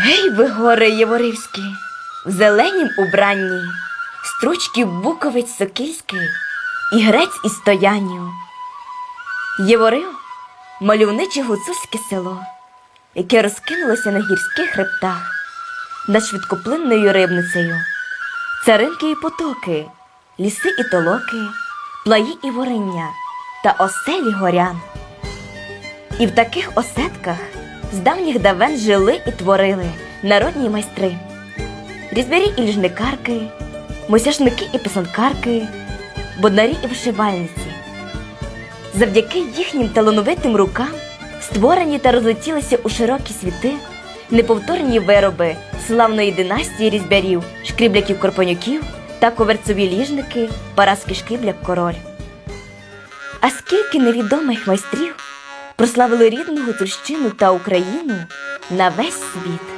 Гей, ви гори Єворивські, в зеленім убранні, стручки буковець сокільський і грець із стоянню. Єворив мальовниче гуцульське село, яке розкинулося на гірських хребтах над швидкоплинною рибницею, царинки і потоки, ліси і толоки, плаї і вориння та оселі горян. І в таких осетках з давніх давен жили і творили народні майстри, різбярі і ліжникарки, мосяшники і писанкарки, боднарі і вишивальниці. Завдяки їхнім талановитим рукам створені та розлетілися у широкі світи неповторні вироби славної династії різбярів, шкрібляків корпонюків та коверцові ліжники Параски Шкрібляк Король. А скільки невідомих майстрів прославили рідну Гуцульщину та Україну на весь світ.